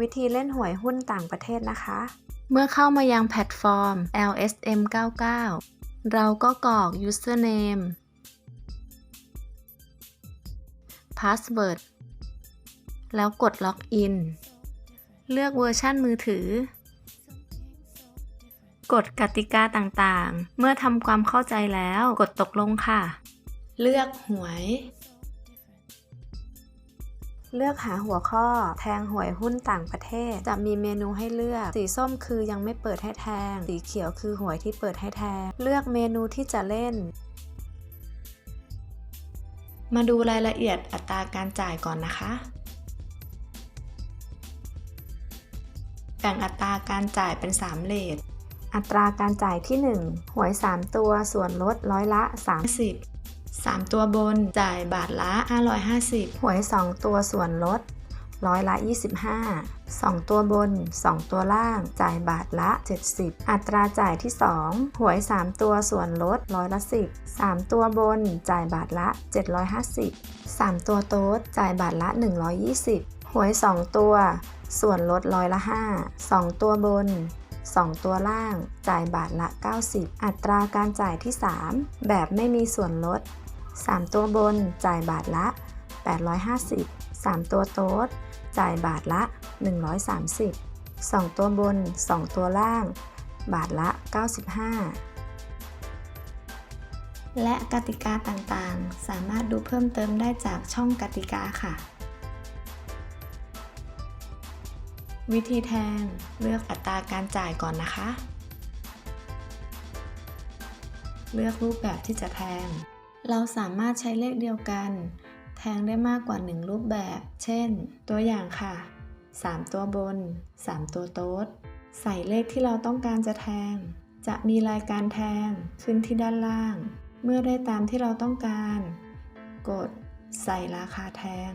วิธีเล่นหวยหุ้นต่างประเทศนะคะ เมื่อเข้ามายังแพลตฟอร์ม LSM 99 เราก็กรอก username password แล้วกดล็อกอิน เลือกเวอร์ชันมือถือกฎกติกาต่างๆ เมื่อทำความเข้าใจแล้วกดตกลงค่ะ เลือกหวย เลือกหาหัวข้อ แทงหวยหุ้นต่างประเทศ จะมีเมนูให้เลือก สีส้มคือยังไม่เปิดให้แทง สีเขียวคือหวยที่เปิดให้แทง เลือกเมนูที่จะเล่นมาดูรายละเอียดอัตราการจ่ายก่อนนะคะ แบ่งอัตราการจ่ายเป็น 3 เลท อัตราการจ่ายที่ 1 หวย 3 ตัวส่วนลดร้อยละ 30 3 ตัวบนจ่ายบาทละ 550 หวย 2 ตัวส่วนลดร้อยละ 25 2 ตัวบน 2 ตัวล่าง จ่ายบาทละ 70 อัตราจ่ายที่ 2 หวย 3 ตัวส่วนลดร้อยละ 10 3 ตัวบน จ่ายบาทละ 750 3 ตัวโต๊ดจ่ายบาทละ 120 หวย 2 ตัว ส่วนลดร้อยละ 5 2 ตัวบน 2 ตัวล่าง จ่ายบาทละ 90 อัตราการจ่ายที่ 3 แบบไม่มีส่วนลด 3 ตัวบนจ่ายบาทละ 850 3 ตัวโต๊ดจ่ายบาทละ 130 2 ตัวบน 2 ตัวล่าง บาทละ 95 และกติกาต่างๆ สามารถดูเพิ่มเติมได้จากช่องกติกาค่ะ วิธีแทงเลือกอัตราการจ่ายก่อนนะคะ เลือกรูปแบบที่จะแทง เราสามารถใช้เลขเดียวกัน แทงได้มากกว่า 1 รูปแบบ เช่น ตัวอย่างค่ะ 3 ตัวบน 3 ตัวโต๊ด ใส่เลขที่เราต้องการจะแทง จะมีรายการแทงขึ้นที่ด้านล่าง เมื่อได้ตามที่เราต้องการ กดใส่ราคาแทง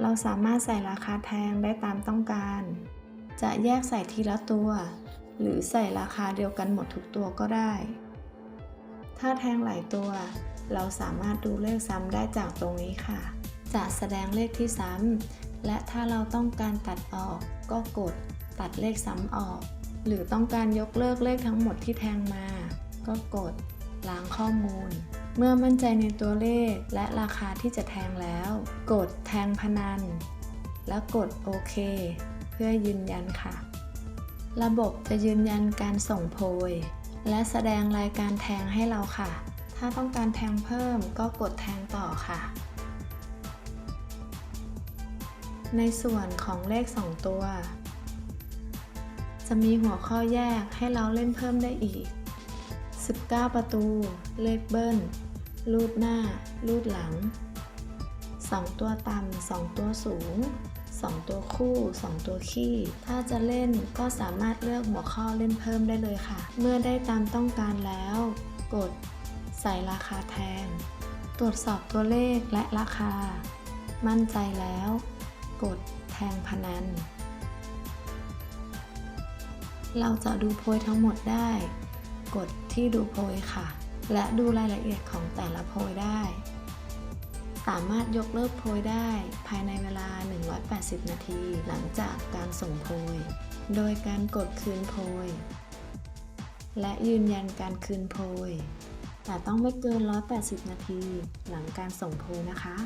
เราสามารถใส่ราคาแทงได้ตามต้องการ จะแยกใส่ทีละตัว หรือใส่ราคาเดียวกันหมดทุกตัวก็ได้ ถ้าแทงหลายตัว เราสามารถดูเลขซ้ำได้จากตรงนี้ค่ะ จะแสดงเลขที่ซ้ำ และถ้าเราต้องการตัดออกก็กดตัดเลขซ้ำออก หรือต้องการยกเลิกเลขทั้งหมดที่แทงมา ก็กดล้างข้อมูล เมื่อมั่นใจในตัวเลขและราคาที่จะแทงแล้ว กดแทงพนัน แล้วกดโอเค เพื่อยืนยันค่ะ ระบบจะยืนยันการส่งโพยและแสดงรายการแทงให้เราค่ะ ถ้าต้องการแทงเพิ่มก็กดแทงต่อค่ะ ในส่วนของเลข 2 ตัว จะมีหัวข้อแยกให้เราเล่นเพิ่มได้อีก 19 ประตู เลขเบิ้ลรูดหน้ารูดหลัง 2 ตัวต่ำ2 ตัวสูง 2 ตัวคู่ 2 ตัวขี้ ถ้าจะเล่นก็สามารถเลือกหัวข้อเล่นเพิ่มได้เลยค่ะ เมื่อได้ตามต้องการแล้ว กด ใส่ราคาแทน ตรวจสอบตัวเลขและราคา มั่นใจแล้ว กดแทงพนัน เราจะดูโพยทั้งหมดได้ กดที่ดูโพยค่ะ และดูรายละเอียดของแต่ละโพยได้ สามารถยกเลิกโพยได้ภายในเวลา 180 นาทีหลังจากการส่งโพย โดยการกดคืนโพยและยืนยันการคืนโพย แต่ต้องไม่เกิน 180 นาที หลังการส่งโพยนะคะ